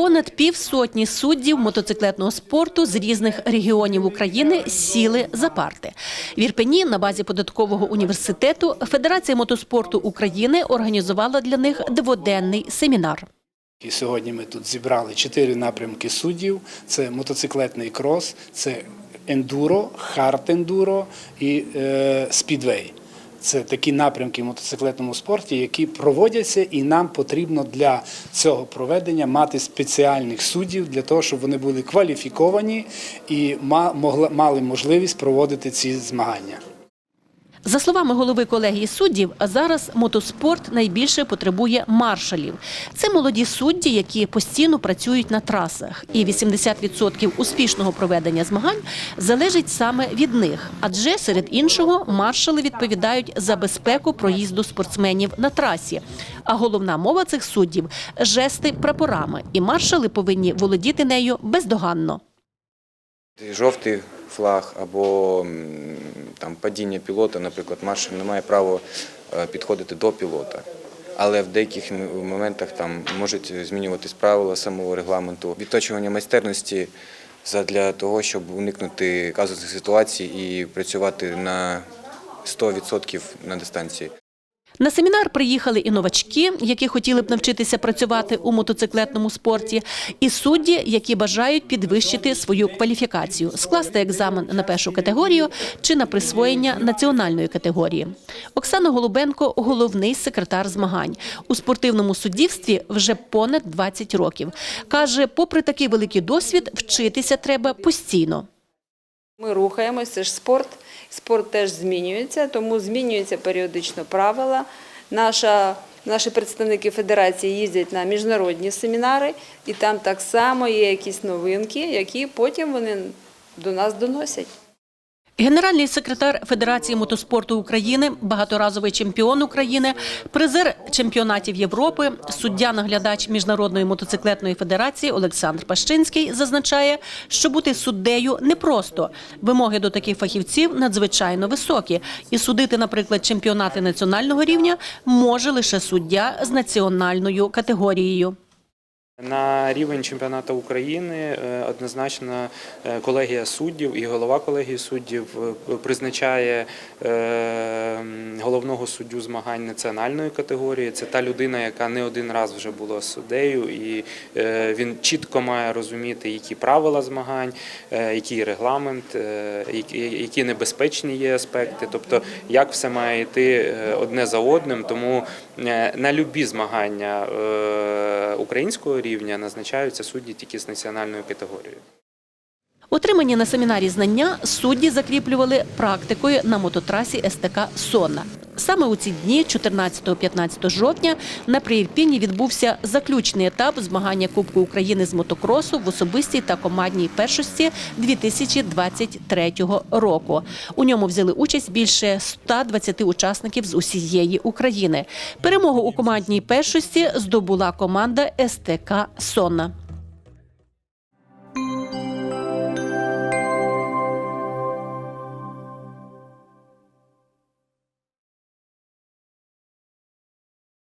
Понад півсотні суддів мотоциклетного спорту з різних регіонів України сіли за парти. В Ірпені на базі податкового університету Федерація мотоспорту України організувала для них дводенний семінар. І сьогодні ми тут зібрали чотири напрямки суддів: це мотоциклетний крос, це ендуро, хард-ендуро і е, спідвей. Це такі напрямки в мотоциклетному спорті, які проводяться, і нам потрібно для цього проведення мати спеціальних суддів для того, щоб вони були кваліфіковані і мали можливість проводити ці змагання. За словами голови колегії суддів, зараз мотоспорт найбільше потребує маршалів. Це молоді судді, які постійно працюють на трасах, і 80% успішного проведення змагань залежить саме від них. Адже серед іншого маршали відповідають за безпеку проїзду спортсменів на трасі. А головна мова цих суддів жести прапорами, і маршали повинні володіти нею бездоганно. Жовтий флаг або там падіння пілота, наприклад, маршал не має права е, підходити до пілота. Але в деяких моментах там можуть змінюватись правила самого регламенту, відточування майстерності для того, щоб уникнути казусних ситуацій і працювати на 100% на дистанції. На семінар приїхали і новачки, які хотіли б навчитися працювати у мотоциклетному спорті, і судді, які бажають підвищити свою кваліфікацію, скласти екзамен на першу категорію чи на присвоєння національної категорії. Оксана Голубенко головний секретар змагань у спортивному суддівстві вже понад 20 років. каже, попри такий великий досвід, вчитися треба постійно. Ми рухаємося, це ж спорт. Спорт теж змінюється, тому змінюються періодично правила. Наша, наші представники федерації їздять на міжнародні семінари, і там так само є якісь новинки, які потім вони до нас доносять. Генеральний секретар Федерації мотоспорту України, багаторазовий чемпіон України, призер чемпіонатів Європи, суддя-наглядач Міжнародної мотоциклетної федерації Олександр Пащинський зазначає, що бути суддею непросто. Вимоги до таких фахівців надзвичайно високі, і судити, наприклад, чемпіонати національного рівня може лише суддя з національною категорією. На рівень чемпіонату України е, однозначно е, колегія суддів і голова колегії суддів е, призначає головного суддю змагань національної категорії. Це та людина, яка не один раз вже була суддею, і він чітко має розуміти, які правила змагань, який регламент, які- небезпечні є аспекти, тобто як все має йти одне за одним. Тому на любі змагання українського рівня назначаються судді тільки з національною категорією. Отримані на семінарі знання судді закріплювали практикою на мототрасі СТК Сонна. Саме у ці дні, 14-15 жовтня, на Приірпіні відбувся заключний етап змагання Кубку України з мотокросу в особистій та командній першості 2023 року. У ньому взяли участь більше 120 учасників з усієї України. Перемогу у командній першості здобула команда СТК Сонна.